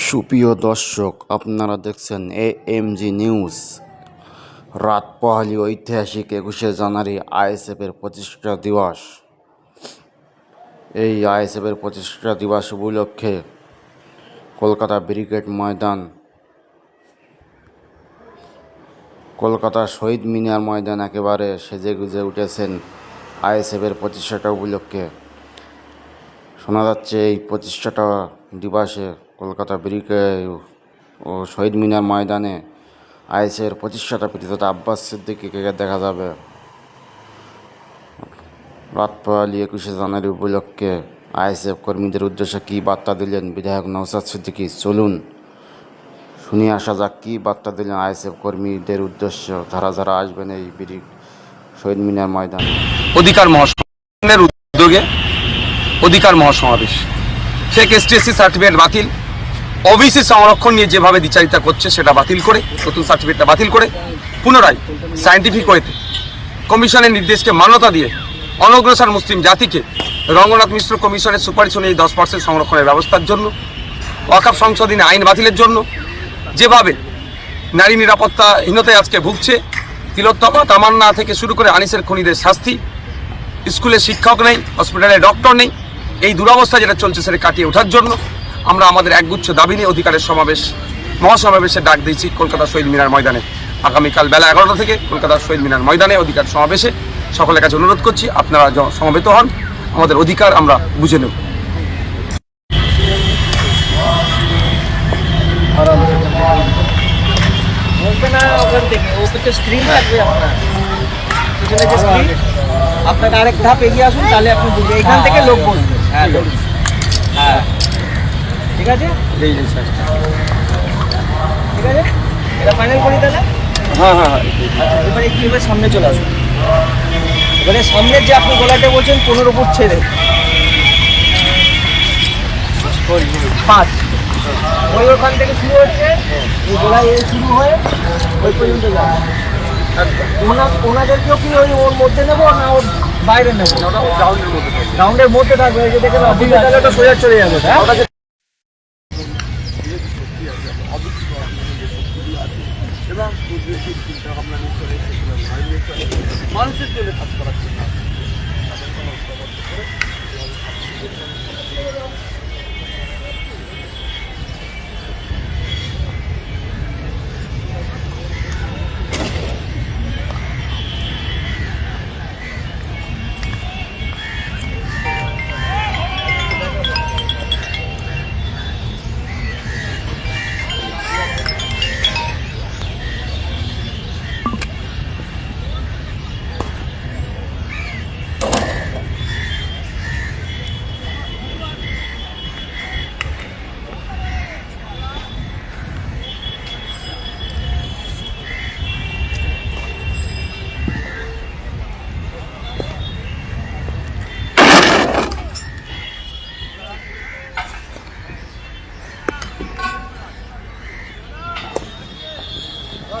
সুপ্রিয় দর্শক, আপনারা দেখছেন এ এম জি নিউজ রাত পোহালি ঐতিহাসিক একুশে জানুয়ারি আইএসএফের প্রতিষ্ঠা দিবস। এই আইএসএফের প্রতিষ্ঠা দিবস উপলক্ষে কলকাতা ব্রিগেড ময়দান, কলকাতা শহীদ মিনার ময়দান একেবারে সেজে গুজে উঠেছেন আইএসএফের প্রতিষ্ঠাটা উপলক্ষে। শোনা যাচ্ছে এই প্রতিষ্ঠাটা দিবসে কলকাতা ব্রিগেড, ও শহীদ মিনার ময়দানে আইএসের প্রতিষ্ঠাতা পিতা আব্বাস সিদ্দিকিকে দেখা যাবে? রাত পোহালি একুশে জানুয়ারি উপলক্ষে আইএসএফ কর্মীদের উদ্দেশ্যে কী বার্তা দিলেন বিধায়ক নৌসাদ সিদ্দিকী? চলুন শুনিয়ে আসা যাক, কী বার্তা দিলেন আইএসএফ কর্মীদের উদ্দেশ্য? যারা যারা আসবেন এই ব্রিগ, শহীদ মিনার ময়দানে। অধিকার মহাসংঘের উদ্যোগে অধিকার মহাসমাবেশ। ফেক এসটিএসসি সার্টিফিকেট বাতিল। ওবিসি সংরক্ষণ নিয়ে যেভাবে বিচারিতা করছে, সেটা বাতিল করে, নতুন সার্টিফিকেটটা বাতিল করে, পুনরায় সায়েন্টিফিক ওয়েতে কমিশনের নির্দেশকে মান্যতা দিয়ে অনগ্রসর মুসলিম জাতিকে রঙ্গনাথ মিশ্র কমিশনের সুপারিশ অনুযায়ী দশ পার্সেন্ট সংরক্ষণের ব্যবস্থার জন্য, ওয়াকাফ সংশোধনী আইন বাতিলের জন্য, যেভাবে নারী নিরাপত্তাহীনতায় আজকে ভুগছে, তিলোত্তমা, তামান্না থেকে শুরু করে আনিসের খুনিদের শাস্তি, স্কুলে শিক্ষক নেই হসপিটালে ডক্টর নেই, এই দুরবস্থা যেটা চলছে সেটা কাটিয়ে ওঠার জন্য আমরা আমাদের একগুচ্ছ দাবি নিয়ে অধিকারের সমাবেশ মহাসমাবেশের ডাক দিয়েছি কলকাতা শহীদ মিনার ময়দানে। আগামীকাল বেলা এগারোটা থেকে কলকাতা শহীদ মিনার ময়দানে অধিকার সমাবেশে। সকলের কাছে অনুরোধ করছি, আপনারা সমবেত হন, আমাদের অধিকার আমরা বুঝে নেব। আপনাকে আরেক ধাপ এগিয়ে আসুন, তাহলে আপনি এখান থেকে লোক বসবে। হ্যাঁ হ্যাঁ। ঠিক আছে? ঠিক আছে? এটা ফাইনাল করি তাহলে? হ্যাঁ হ্যাঁ হ্যাঁ। এবারে সামনে চলে আসুন এবারে সামনের যে আপনি গলাটা বলছেন পনেরো ফুট ছেড়ে। পাঁচ। ওই ওখান থেকে শুরু হচ্ছে। এই গোলায় শুরু হয়ে। ওই পর্যন্ত যাবে ওনা ওনাদেরকেও কি ওই ওর মধ্যে নেব না ওর বাইরে নেব? গ্রাউন্ডের মধ্যে। থাকবে। এই যে দেখে না তাহলে ওটা সোজা চলে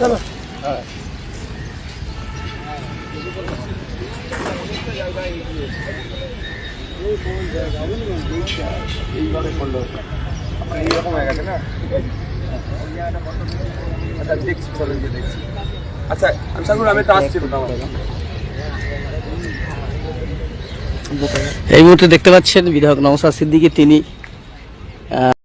যাবে হ্যাঁ এইভাবে করল এইরকম হয়ে গেছে না আচ্ছা দেখছি চলেন গিয়ে দেখছি আচ্ছা আমি সাগুন আমি তো আসছি এই মুহূর্তে দেখতে পাচ্ছেন বিধায়ক নওসাদ সিদ্দিকী তিনি